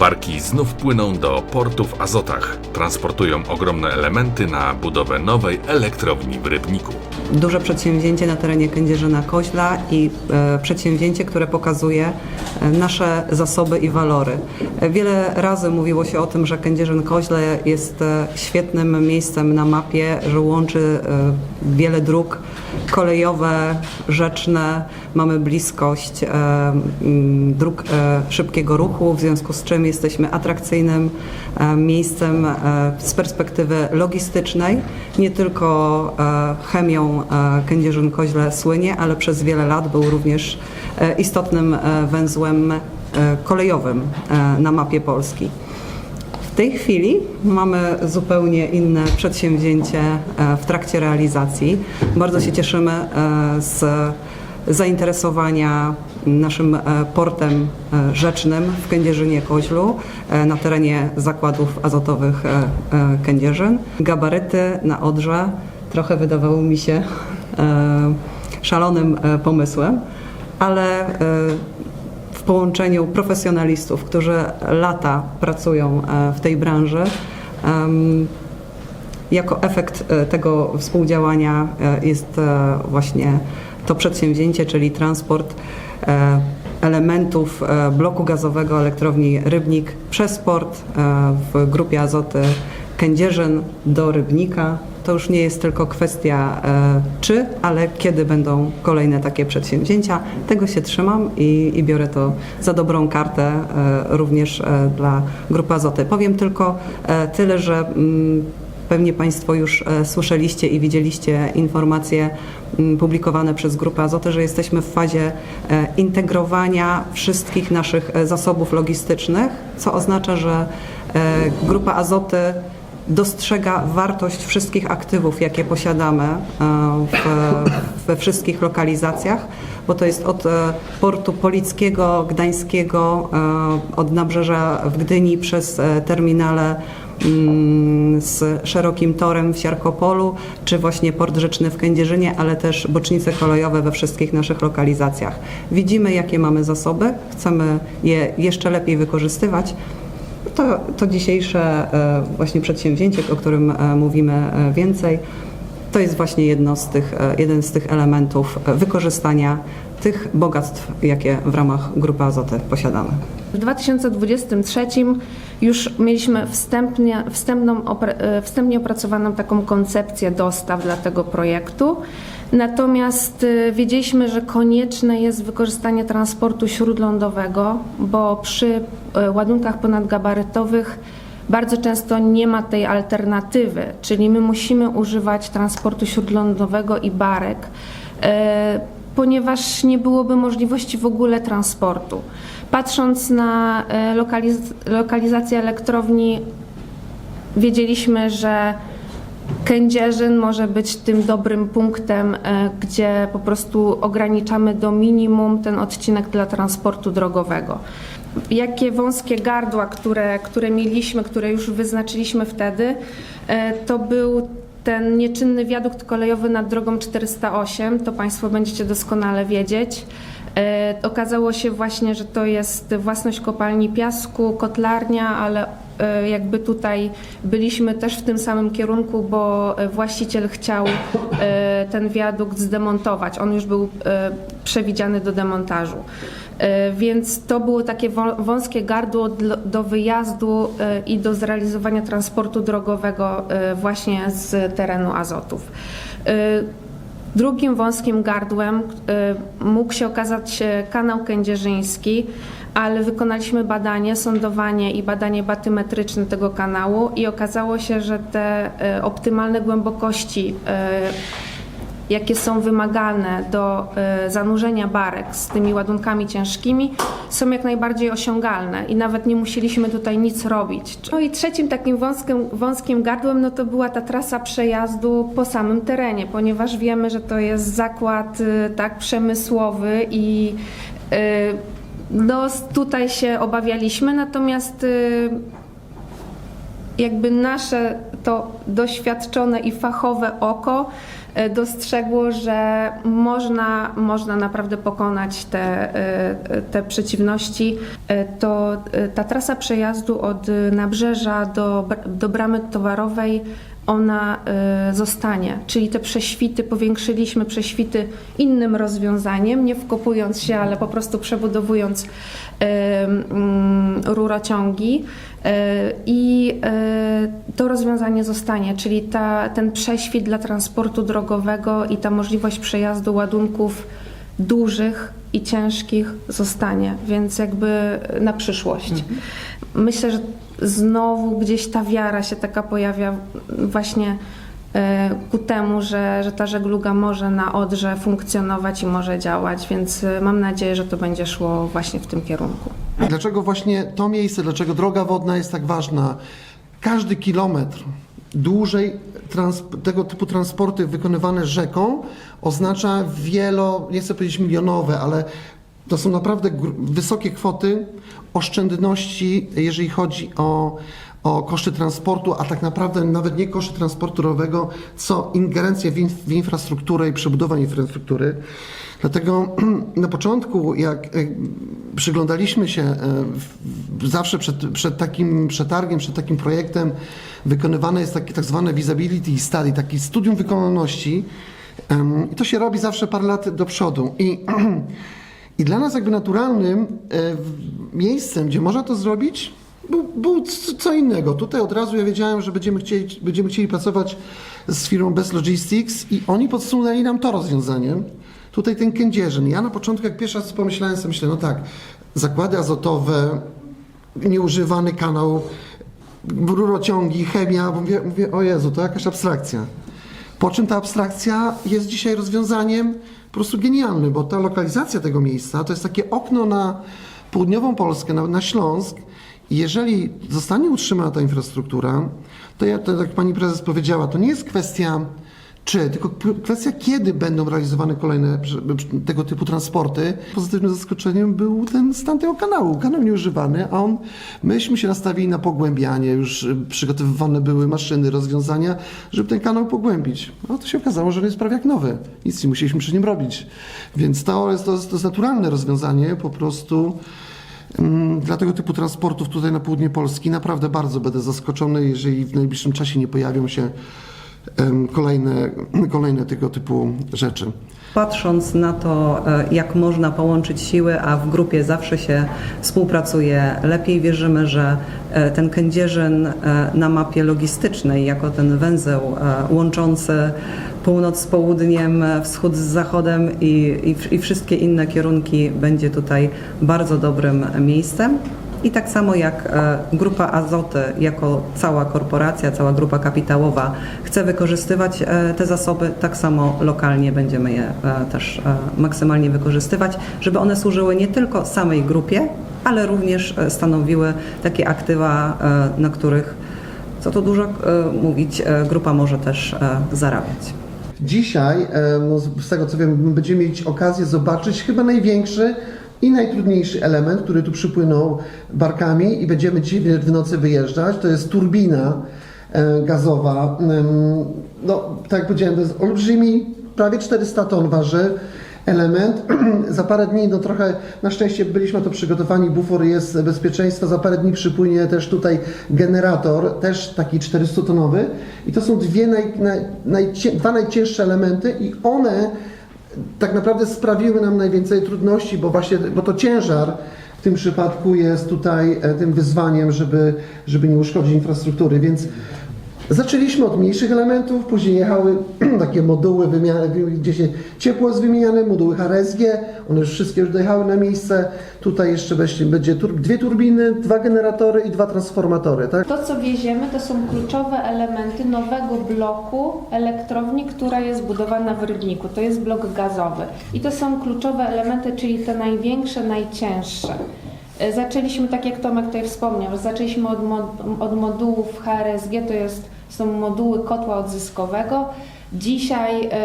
Barki znów płyną do portu w Azotach. Transportują ogromne elementy na budowę nowej elektrowni w Rybniku. duże przedsięwzięcie na terenie Kędzierzyna Koźla i e, przedsięwzięcie, które pokazuje e, nasze zasoby i walory. E, Wiele razy mówiło się o tym, że Kędzierzyn Koźle jest e, świetnym miejscem na mapie, że łączy e, wiele dróg kolejowe, rzeczne. Mamy bliskość e, dróg e, szybkiego ruchu, w związku z czym jesteśmy atrakcyjnym e, miejscem e, z perspektywy logistycznej. Nie tylko e, chemią Kędzierzyn-Koźle słynie, ale przez wiele lat był również istotnym węzłem kolejowym na mapie Polski. W tej chwili mamy zupełnie inne przedsięwzięcie w trakcie realizacji. Bardzo się cieszymy z zainteresowania naszym e, portem e, rzecznym w Kędzierzynie-Koźlu e, na terenie zakładów azotowych Kędzierzyn. Gabaryty na Odrze trochę wydawały mi się szalonym pomysłem, ale w połączeniu profesjonalistów, którzy lata pracują w tej branży. Jako efekt tego współdziałania jest właśnie to przedsięwzięcie, czyli transport e, elementów e, bloku gazowego elektrowni Rybnik przez port e, w grupie Azoty Kędzierzyn do Rybnika. To już nie jest tylko kwestia czy, ale kiedy będą kolejne takie przedsięwzięcia. Tego się trzymam i, i biorę to za dobrą kartę również dla grupy Azoty. Powiem tylko tyle, że mm, Pewnie Państwo już e, słyszeliście i widzieliście informacje mm, publikowane przez Grupę Azoty, że jesteśmy w fazie e, integrowania wszystkich naszych e, zasobów logistycznych, co oznacza, że Grupa Azoty dostrzega wartość wszystkich aktywów, jakie posiadamy w, we wszystkich lokalizacjach, bo to jest od portu Polickiego, Gdańskiego, od nabrzeża w Gdyni przez terminale z szerokim torem w Siarkopolu, czy właśnie port rzeczny w Kędzierzynie, ale też bocznice kolejowe we wszystkich naszych lokalizacjach. Widzimy, jakie mamy zasoby, chcemy je jeszcze lepiej wykorzystywać. To, to dzisiejsze e, właśnie przedsięwzięcie, o którym e, mówimy e, więcej, to jest właśnie jedno z tych, jeden z tych elementów wykorzystania tych bogactw, jakie w ramach Grupy Azoty posiadamy. W 2023 już mieliśmy wstępnie, wstępną, e, wstępnie opracowaną taką koncepcję dostaw dla tego projektu. Natomiast e, wiedzieliśmy, że konieczne jest wykorzystanie transportu śródlądowego, bo przy e, ładunkach ponadgabarytowych bardzo często nie ma tej alternatywy, czyli my musimy używać transportu śródlądowego i barek, ponieważ nie byłoby możliwości w ogóle transportu. Patrząc na e, lokaliz- lokalizację elektrowni, wiedzieliśmy, że Kędzierzyn może być tym dobrym punktem, e, gdzie po prostu ograniczamy do minimum ten odcinek dla transportu drogowego. Jakie wąskie gardła, które, które mieliśmy, które już wyznaczyliśmy wtedy, e, to był ten nieczynny wiadukt kolejowy nad drogą 408, to Państwo będziecie doskonale wiedzieć. E, Okazało się właśnie, że to jest własność kopalni piasku, kotlarnia, ale e, jakby tutaj byliśmy też w tym samym kierunku, bo e, właściciel chciał ten wiadukt zdemontować. On już był przewidziany do demontażu. E, Więc to było takie wą- wąskie gardło do wyjazdu e, i do zrealizowania transportu drogowego e, właśnie z terenu azotów. Drugim wąskim gardłem mógł się okazać kanał kędzierzyński, ale wykonaliśmy badanie, sądowanie i badanie batymetryczne tego kanału i okazało się, że te optymalne głębokości, jakie są wymagalne do e, zanurzenia barek z tymi ładunkami ciężkimi, są jak najbardziej osiągalne i nawet nie musieliśmy tutaj nic robić. No i trzecim takim wąskim, wąskim gardłem no to była ta trasa przejazdu po samym terenie, ponieważ wiemy, że to jest zakład y, tak przemysłowy i y, no, tutaj się obawialiśmy, natomiast y, jakby nasze to doświadczone i fachowe oko e, dostrzegło, że można, można naprawdę pokonać te, e, te przeciwności, e, to ta trasa przejazdu od nabrzeża do, do bramy towarowej ona e, zostanie, czyli te prześwity, powiększyliśmy prześwity innym rozwiązaniem, nie wkopując się, ale po prostu przebudowując e, mm, rurociągi e, i to rozwiązanie zostanie, czyli ta, ten prześwit dla transportu drogowego i ta możliwość przejazdu ładunków dużych i ciężkich zostanie, więc jakby na przyszłość. Myślę, że znowu gdzieś ta wiara się taka pojawia właśnie e, ku temu, że, że ta żegluga może na Odrze funkcjonować i może działać, więc e, mam nadzieję, że to będzie szło właśnie w tym kierunku. Dlaczego właśnie to miejsce, dlaczego droga wodna jest tak ważna? Każdy kilometr dłużej tego typu transporty wykonywane rzeką oznacza wielo, nie chcę powiedzieć milionowe, ale to są naprawdę wysokie kwoty oszczędności, jeżeli chodzi o, o koszty transportu, a tak naprawdę nawet nie koszty transportu rowerowego, co ingerencja w, inf- w infrastrukturę i przebudowa infrastruktury. Dlatego na początku, jak przyglądaliśmy się e, zawsze przed, przed takim przetargiem, przed takim projektem, wykonywane jest takie tak zwane visibility study, takie studium wykonalności. I to się robi zawsze parę lat do przodu. I, i dla nas jakby naturalnym e, miejscem, gdzie można to zrobić, był, był co innego. Tutaj od razu ja wiedziałem, że będziemy chcieli, będziemy chcieli pracować z firmą Best Logistics i oni podsunęli nam to rozwiązanie. Tutaj ten kędzierzyn. Ja na początku, jak pierwszy raz pomyślałem sobie, myślę, no tak, zakłady azotowe, nieużywany kanał, rurociągi, chemia, mówię, mówię, o Jezu, to jakaś abstrakcja. Po czym ta abstrakcja jest dzisiaj rozwiązaniem po prostu genialnym, bo ta lokalizacja tego miejsca to jest takie okno na południową Polskę, na, na Śląsk. Jeżeli zostanie utrzymana ta infrastruktura, to, to jak pani prezes powiedziała, to nie jest kwestia czy, tylko kwestia kiedy będą realizowane kolejne tego typu transporty. Pozytywnym zaskoczeniem był ten stan tego kanału. Kanał nieużywany, a on, myśmy się nastawili na pogłębianie, już y, przygotowywane były maszyny, rozwiązania, żeby ten kanał pogłębić. No to się okazało, że on jest prawie jak nowy. Nic nie musieliśmy przy nim robić. Więc to jest, to jest, to jest naturalne rozwiązanie, po prostu Dla tego typu transportów tutaj na południe Polski naprawdę bardzo będę zaskoczony, jeżeli w najbliższym czasie nie pojawią się kolejne, kolejne tego typu rzeczy. Patrząc na to, e, jak można połączyć siły, a w grupie zawsze się współpracuje lepiej, wierzymy, że e, ten Kędzierzyn e, na mapie logistycznej, jako ten węzeł łączący północ z południem, wschód z zachodem i, i, i wszystkie inne kierunki, będzie tutaj bardzo dobrym miejscem. I tak samo jak e, Grupa Azoty jako cała korporacja, cała grupa kapitałowa chce wykorzystywać e, te zasoby, tak samo lokalnie będziemy je e, też maksymalnie wykorzystywać, żeby one służyły nie tylko samej grupie, ale również stanowiły takie aktywa, na których, co tu dużo mówić, grupa może też zarabiać. Dzisiaj, em, no, z tego co wiem, będziemy mieć okazję zobaczyć chyba największy i najtrudniejszy element, który tu przypłynął barkami i będziemy dzisiaj w nocy wyjeżdżać. To jest turbina e, gazowa. No, tak jak powiedziałem, to jest olbrzymi, prawie 400 ton waży element. za parę dni, no trochę, na szczęście byliśmy to przygotowani, bufor jest bezpieczeństwa, za parę dni przypłynie też tutaj generator, też taki 400-tonowy i to są dwie naj, naj, dwa najcięższe elementy i one tak naprawdę sprawiły nam najwięcej trudności, bo właśnie, bo to ciężar w tym przypadku jest tutaj e, tym wyzwaniem, żeby, żeby nie uszkodzić infrastruktury, więc Zaczęliśmy od mniejszych elementów, później jechały takie moduły, wymiany, gdzie się ciepło jest wymieniane, moduły HRSG, one już wszystkie już dojechały na miejsce. Tutaj jeszcze będzie, będzie dwie turbiny, dwa generatory i dwa transformatory, tak? To, co wieziemy, to są kluczowe elementy nowego bloku elektrowni, która jest budowana w Rybniku. To jest blok gazowy. I to są kluczowe elementy, czyli te największe, najcięższe. E, Zaczęliśmy, tak jak Tomek tutaj wspomniał, zaczęliśmy od, mo- od modułów HRSG, to jest, są moduły kotła odzyskowego. Dzisiaj e,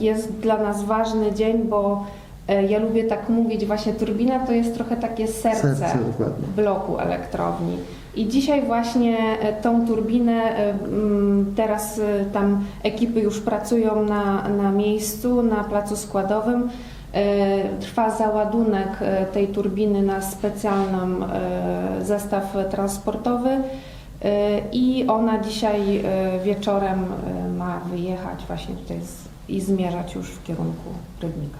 jest dla nas ważny dzień, bo E, Ja lubię tak mówić, właśnie turbina to jest trochę takie serce, Serce, bloku elektrowni. I dzisiaj właśnie tą turbinę, teraz tam ekipy już pracują na, na miejscu, na placu składowym. E, Trwa załadunek e, tej turbiny na specjalny e, zestaw transportowy i ona dzisiaj wieczorem ma wyjechać właśnie tutaj i zmierzać już w kierunku Rybnika.